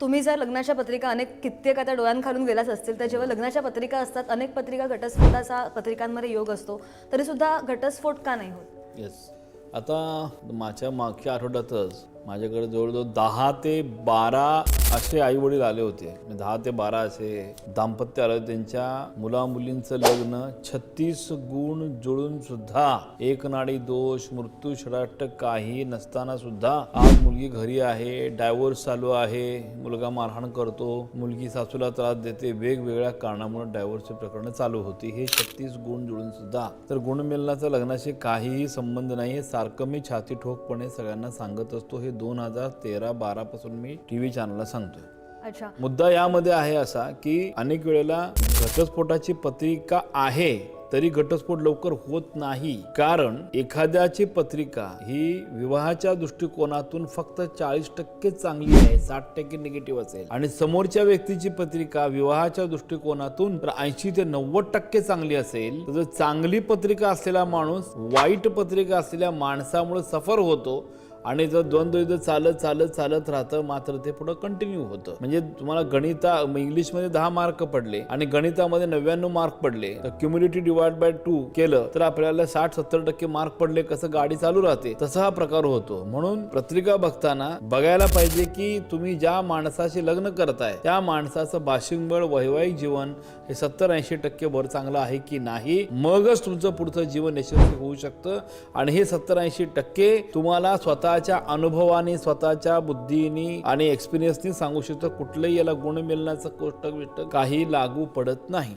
तुम्ही जर लग्नाच्या पत्रिका अनेक कित्येक आता डोळ्यांखालून गेलाच असतील तर जेव्हा लग्नाच्या पत्रिका असतात अनेक पत्रिका घटस्फोटाचा पत्रिकांमध्ये योग असतो तरी सुद्धा घटस्फोट का नाही होत? येस आता माझ्या मागच्या आठवड्यातच माझ्याकडे जवळजवळ दहा ते बारा असे आई वडील आले होते. दहा ते बारा असे दाम्पत्य आले होते. त्यांच्या मुला मुलींचं लग्न छत्तीस गुण जुळून सुद्धा एक नाडी दोष मृत्यू षडाष्ट काही नसताना सुद्धा आज मुलगी घरी आहे डायव्होर्स चालू आहे मुलगा मारहाण करतो मुलगी सासूला त्रास देते वेगवेगळ्या कारणामुळे डायव्हर्सचे प्रकरण चालू होती. हे छत्तीस गुण जुळून सुद्धा तर गुणमेलनाचा लग्नाशी काहीही संबंध नाही हे सारखं मी छाती ठोकपणे सगळ्यांना सांगत असतो. हे दोन हजार तेरा बारा पासून मी टीव्ही चॅनलला सांगतोय. अच्छा. मुद्दा यामध्ये आहे असा की अनेक वेळेला घटस्फोटाची पत्रिका आहे तरी घटस्फोट लवकर होत नाही. कारण एखाद्याची पत्रिका ही विवाहाच्या दृष्टिकोनातून फक्त चाळीस टक्के चांगली आहे साठ टक्के निगेटिव्ह असेल. आणि समोरच्या व्यक्तीची पत्रिका विवाहाच्या दृष्टिकोनातून तर ऐंशी ते नव्वद टक्के चांगली असेल. तर चांगली पत्रिका असलेला माणूस वाईट पत्रिका असलेल्या माणसामुळे सफर होतो आणि जर द्वंद्व युद्ध चालत चालत चालत राहतं मात्र ते पुढं कंटिन्यू होतं. म्हणजे तुम्हाला गणिता इंग्लिशमध्ये दहा मार्क पडले आणि गणितामध्ये नव्याण्णव मार्क पडले. तर क्युम्युनिटी डिवाइड बाय टू केलं तर आपल्याला साठ सत्तर टक्के मार्क पडले कसं गाडी चालू राहते तसा हा प्रकार होतो. म्हणून पत्रिका बघताना बघायला पाहिजे की तुम्ही ज्या माणसाशी लग्न करताय त्या माणसाचं भाषिक वैवाहिक जीवन हे सत्तर ऐंशी टक्के वर चांगलं आहे की नाही मगच तुमचं पुढचं जीवन यशस्वी होऊ शकतं. आणि हे सत्तर ऐंशी टक्के तुम्हाला स्वतः स्वतःच्या अनुभवाने स्वतःच्या बुद्धीने आणि एक्सपिरियन्सनी सांगू शकतो कुठलंही याला गुण मिळण्याचं गोष्ट काही लागू पडत नाही.